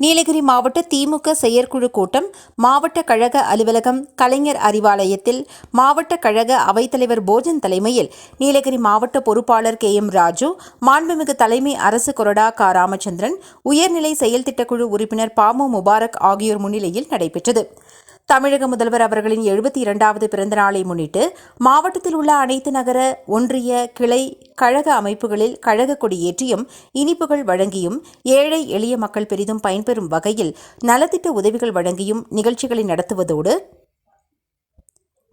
நீலகிரி மாவட்ட திமுக செயற்குழு கூட்டம் மாவட்ட கழக அலுவலகம் கலைஞர் அறிவாலயத்தில் மாவட்ட கழக அவைத்தலைவர் போஜன் தலைமையில் நீலகிரி மாவட்ட பொறுப்பாளர் கே எம் ராஜு மாண்புமிகு தலைமை அரசு கொறடா க ராமச்சந்திரன் உயர்நிலை செயல் திட்டக்குழு உறுப்பினர் பாமு முபாரக் ஆகியோர் முன்னிலையில் நடைபெற்றது. தமிழக முதல்வர் அவர்களின் எழுபத்தி இரண்டாவது பிறந்த நாளை முன்னிட்டு மாவட்டத்தில் உள்ள அனைத்து நகர ஒன்றிய கிளை கழக அமைப்புகளில் கழக கொடியேற்றியும் இனிப்புகள் வழங்கியும் ஏழை எளிய மக்கள் பெரிதும் பயன்பெறும் வகையில் நலத்திட்ட உதவிகள் வழங்கியும் நிகழ்ச்சிகளை நடத்துவதோடு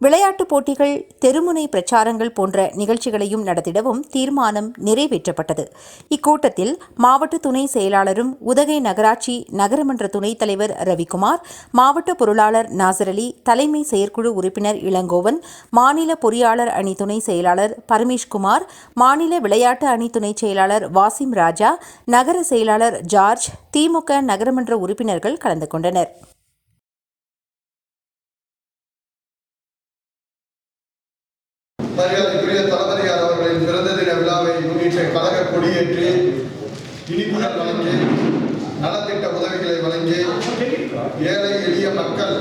விளையாட்டுப் போட்டிகள் தெருமுனை பிரச்சாரங்கள் போன்ற நிகழ்ச்சிகளையும் நடத்திடவும் தீர்மானம் நிறைவேற்றப்பட்டது. இக்கூட்டத்தில் மாவட்ட துணை செயலாளரும் உதகை நகராட்சி நகரமன்ற துணைத் தலைவர் ரவிக்குமார் மாவட்ட பொருளாளர் நாசர் அலி தலைமை செயற்குழு உறுப்பினர் இளங்கோவன் மாநில பொறியாளர் அணி துணை செயலாளர் பரமேஷ்குமார் மாநில விளையாட்டு அணி துணை செயலாளர் வாசிம் ராஜா நகர செயலாளர் ஜார்ஜ் திமுக நகரமன்ற உறுப்பினர்கள் கலந்து கொண்டனர். மரியாதைக்குரிய தளபதியார் அவர்களின் பிறந்த தின விழாவை முன்னிட்டு கழக கொடியேற்றி இனிப்புகள் வழங்கி நலத்திட்ட உதவிகளை வழங்கி ஏழை எளிய மக்கள்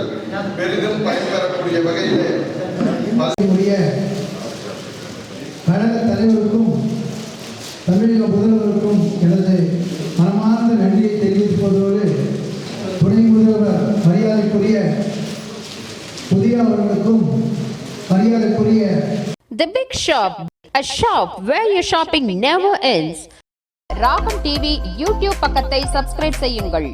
பெரிதும் பயன்பெறக்கூடிய வகையிலே உடைய கழக தலைவருக்கும் தமிழக முதல்வருக்கும் எனது மனமார்ந்த நன்றியை தெரிவிப்பதோடு துணை முதல்வர் மரியாதைக்குரிய புதிய அவர்களுக்கும் மரியாதைக்குரிய The Big Shop, a shop where your shopping never ends. Raagam TV YouTube பக்கத்தை சப்ஸ்கிரைப் செய்யுங்கள்